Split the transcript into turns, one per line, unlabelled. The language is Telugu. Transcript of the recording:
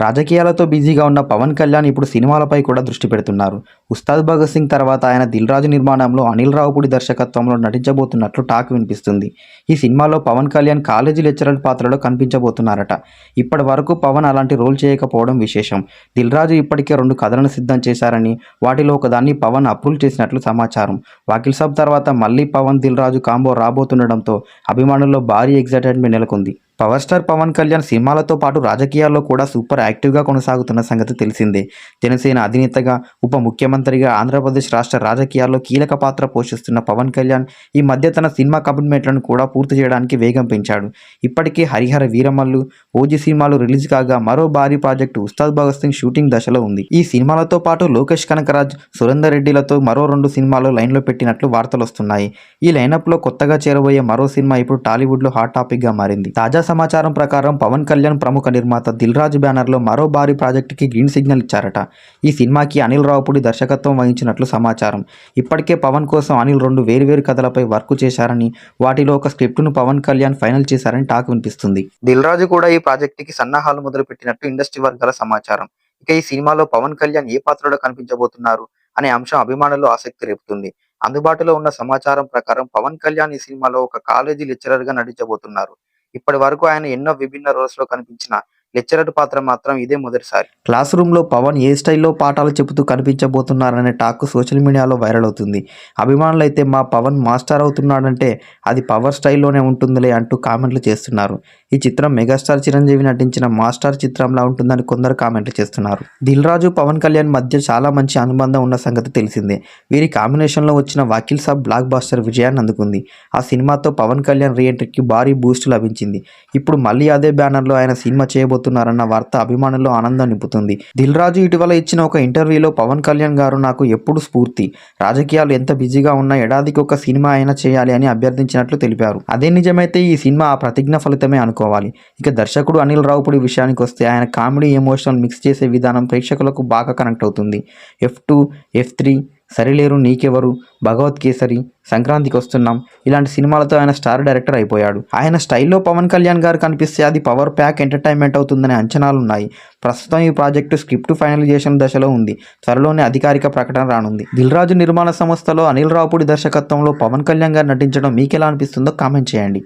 రాజకీయాలతో బిజీగా ఉన్న పవన్ కళ్యాణ్ ఇప్పుడు సినిమాలపై కూడా దృష్టి పెడుతున్నారు. ఉస్తాద్ భగత్ సింగ్ తర్వాత ఆయన దిల్ రాజు నిర్మాణంలో అనిల్ రావుపూడి దర్శకత్వంలో నటించబోతున్నట్లు టాక్ వినిపిస్తుంది. ఈ సినిమాలో పవన్ కళ్యాణ్ కాలేజీ లెక్చరర్ పాత్రలో కనిపించబోతున్నారట. ఇప్పటి వరకు పవన్ అలాంటి రోల్ చేయకపోవడం విశేషం. దిల్ రాజు ఇప్పటికే రెండు కథలను సిద్ధం చేశారని వాటిలో ఒకదాన్ని పవన్ అప్రూవ్ చేసినట్లు సమాచారం. వాకిల్ సాబ్ తర్వాత మళ్ళీ పవన్ దిల్ రాజు కాంబో రాబోతుండడంతో అభిమానుల్లో భారీ ఎగ్జైటెడ్మెంట్ నెలకొంది. పవర్ స్టార్ పవన్ కళ్యాణ్ సినిమాలతో పాటు రాజకీయాల్లో కూడా సూపర్ యాక్టివ్గా కొనసాగుతున్న సంగతి తెలిసిందే. జనసేన అధినేతగా ఉప ముఖ్యమంత్రిగా ఆంధ్రప్రదేశ్ రాష్ట్ర రాజకీయాల్లో కీలక పాత్ర పోషిస్తున్న పవన్ కళ్యాణ్ ఈ మధ్య తన సినిమా కమిట్మెంట్లను కూడా పూర్తి చేయడానికి వేగం పెంచాడు. ఇప్పటికే హరిహర వీరమల్లు ఓజీ సినిమాలు రిలీజ్ కాగా మరో భారీ ప్రాజెక్టు ఉస్తాద్ భగత్ సింగ్ షూటింగ్ దశలో ఉంది. ఈ సినిమాలతో పాటు లోకేష్ కనకరాజ్ సురేందర్ రెడ్డిలతో మరో రెండు సినిమాలు లైన్లో పెట్టినట్లు వార్తలు వస్తున్నాయి ఈ లైనప్లో కొత్తగా చేరబోయే మరో సినిమా ఇప్పుడు టాలీవుడ్లో హాట్ టాపిక్గా మారింది. తాజా సమాచారం ప్రకారం పవన్ కళ్యాణ్ ప్రముఖ నిర్మాత దిల్రాజు బ్యానర్లో మరో భారీ ప్రాజెక్టుకి గ్రీన్ సిగ్నల్ ఇచ్చారట. ఈ సినిమాకి అనిల్ రావుపూడి దర్శకత్వం వహించినట్లు సమాచారం. ఇప్పటికే పవన్ కోసం అనిల్ రెండు వేరువేరు కథలపై వర్క్ చేశారని వాటిలో ఒక స్క్రిప్ట్ను పవన్ కళ్యాణ్ ఫైనల్ చేశారని టాక్ వినిపిస్తుంది. దిల్ రాజు కూడా ఈ ప్రాజెక్టుకి సన్నాహాలు మొదలుపెట్టినట్టు ఇండస్ట్రీ వర్గాల సమాచారం. ఇక ఈ సినిమాలో పవన్ కళ్యాణ్ ఏ పాత్రలో కనిపించబోతున్నారు అనే అంశం అభిమానులు ఆసక్తి రేపుతుంది. అందుబాటులో ఉన్న సమాచారం ప్రకారం పవన్ కళ్యాణ్ ఈ సినిమాలో ఒక కాలేజీ లెక్చరర్గా నటించబోతున్నారు. ఇప్పటి వరకు ఆయన ఎన్నో విభిన్న రోల్స్లో కనిపించిన లెక్చరర్ పాత్ర మాత్రం ఇదే మొదటిసారి. క్లాస్ రూమ్లో పవన్ ఏ స్టైల్లో పాఠాలు చెబుతూ కనిపించబోతున్నారనే టాక్ సోషల్ మీడియాలో వైరల్ అవుతుంది. అభిమానులు అయితే మా పవన్ మాస్టర్ అవుతున్నాడంటే అది పవర్ స్టైల్లోనే ఉంటుందిలే అంటూ కామెంట్లు చేస్తున్నారు. ఈ చిత్రం మెగాస్టార్ చిరంజీవి నటించిన మాస్టర్ చిత్రంలా ఉంటుందని కొందరు కామెంట్లు చేస్తున్నారు. దిల్ రాజు పవన్ కళ్యాణ్ మధ్య చాలా మంచి అనుబంధం ఉన్న సంగతి తెలిసిందే. వీరి కాంబినేషన్లో వచ్చిన వకీల్ సాబ్ బ్లాక్ బాస్టర్ విజయాన్ని అందుకుంది. ఆ సినిమాతో పవన్ కళ్యాణ్ రీఎంట్రీకి భారీ బూస్ట్ లభించింది. ఇప్పుడు మళ్ళీ అదే బ్యానర్లో ఆయన సినిమా చేయబోతున్నారన్న వార్త అభిమానుల్లో ఆనందం నింపుతుంది. దిల్ రాజు ఇటీవల ఇచ్చిన ఒక ఇంటర్వ్యూలో పవన్ కళ్యాణ్ గారు నాకు ఎప్పుడు స్ఫూర్తి. రాజకీయాలు ఎంత బిజీగా ఉన్నా ఏడాదికి ఒక సినిమా అయినా చేయాలి అని అభ్యర్థించినట్లు తెలిపారు. అదే నిజమైతే ఈ సినిమా ఆ ప్రతిజ్ఞ ఫలితమే అనుకోవాలి. ఇక దర్శకుడు అనిల్ రావుపూడి విషయానికి వస్తే ఆయన కామెడీ ఎమోషనల్ మిక్స్ చేసే విధానం ప్రేక్షకులకు బాగా కనెక్ట్ అవుతుంది. F two F three Sarileru Neekevvaru? Bhagavanth Kesari సంక్రాంతికి వస్తున్నాం. ఇలాంటి సినిమాలతో ఆయన స్టార్ డైరెక్టర్ అయిపోయాడు. ఆయన స్టైల్లో పవన్ కళ్యాణ్ గారు కనిపిస్తే అది పవర్ ప్యాక్ ఎంటర్టైన్మెంట్ అవుతుందనే అంచనాలు ఉన్నాయి ప్రస్తుతం ఈ ప్రాజెక్టు స్క్రిప్ట్ ఫైనలైజేషన్ దశలో ఉంది. త్వరలోనే అధికారిక ప్రకటన రానుంది. దిల్ రాజు నిర్మాణ సంస్థలో అనిల్ రావుపూడి దర్శకత్వంలో పవన్ కళ్యాణ్ గారు నటించడం మీకెలా అనిపిస్తుందో కామెంట్ చేయండి.